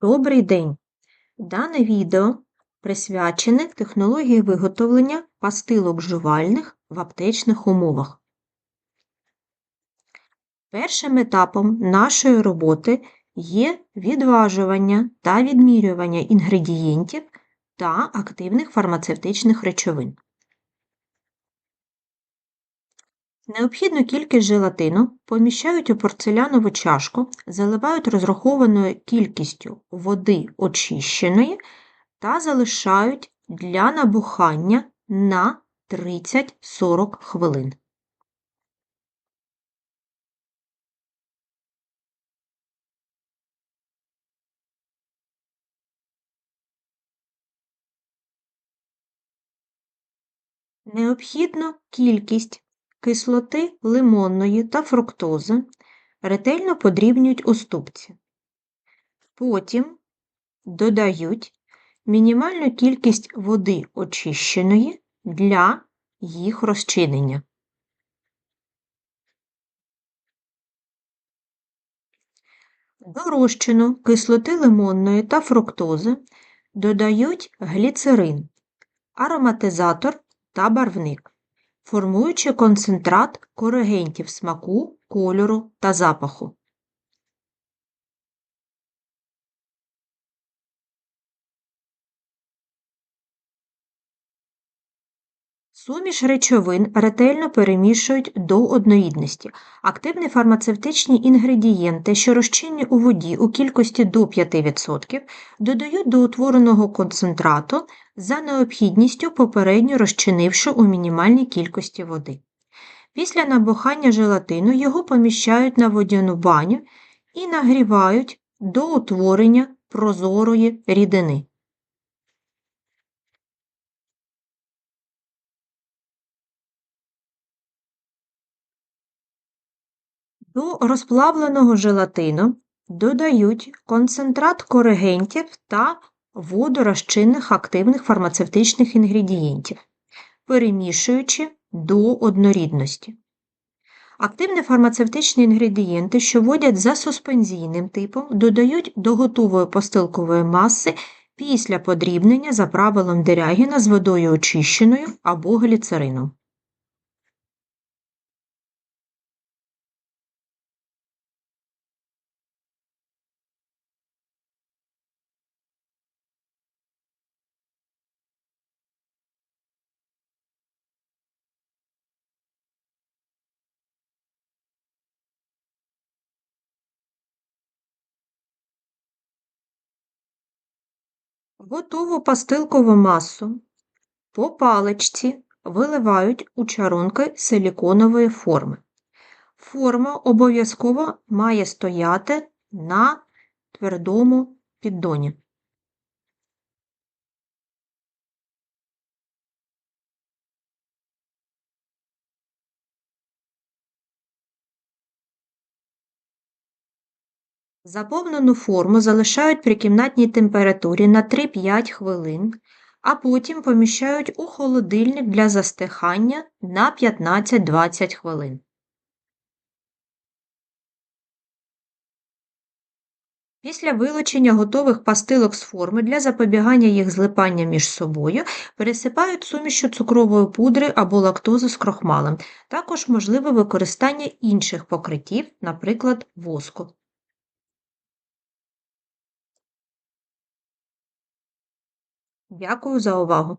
Добрий день! Дане відео присвячене технології виготовлення пастилок жувальних в аптечних умовах. Першим етапом нашої роботи є відважування та відмірювання інгредієнтів та активних фармацевтичних речовин. Необхідну кількість желатину поміщають у порцелянову чашку, заливають розрахованою кількістю води очищеної та залишають для набухання на 30-40 хвилин. Необхідну кількість кислоти лимонної та фруктози ретельно подрібнюють у ступці. Потім додають мінімальну кількість води очищеної для їх розчинення. До кислоти лимонної та фруктози додають гліцерин, ароматизатор та барвник формуючи концентрат коригентів смаку, кольору та запаху. Суміш речовин ретельно перемішують до однорідності. Активні фармацевтичні інгредієнти, що розчинні у воді у кількості до 5%, додають до утвореного концентрату за необхідністю попередньо розчинивши у мінімальній кількості води. Після набухання желатину його поміщають на водяну баню і нагрівають до утворення прозорої рідини. До розплавленого желатину додають концентрат коригентів та водорозчинних активних фармацевтичних інгредієнтів, перемішуючи до однорідності. Активні фармацевтичні інгредієнти, що вводять за суспензійним типом, додають до готової постилкової маси після подрібнення за правилом Дерягіна з водою очищеною або гліцерином. Готову пастилкову масу по паличці виливають у чарунки силіконової форми. Форма обов'язково має стояти на твердому піддоні. Заповнену форму залишають при кімнатній температурі на 3-5 хвилин, а потім поміщають у холодильник для застихання на 15-20 хвилин. Після вилучення готових пастилок з форми для запобігання їх злипання між собою пересипають сумішю цукрової пудри або лактози з крохмалем. Також можливе використання інших покриттів, наприклад, воску. Дякую за увагу!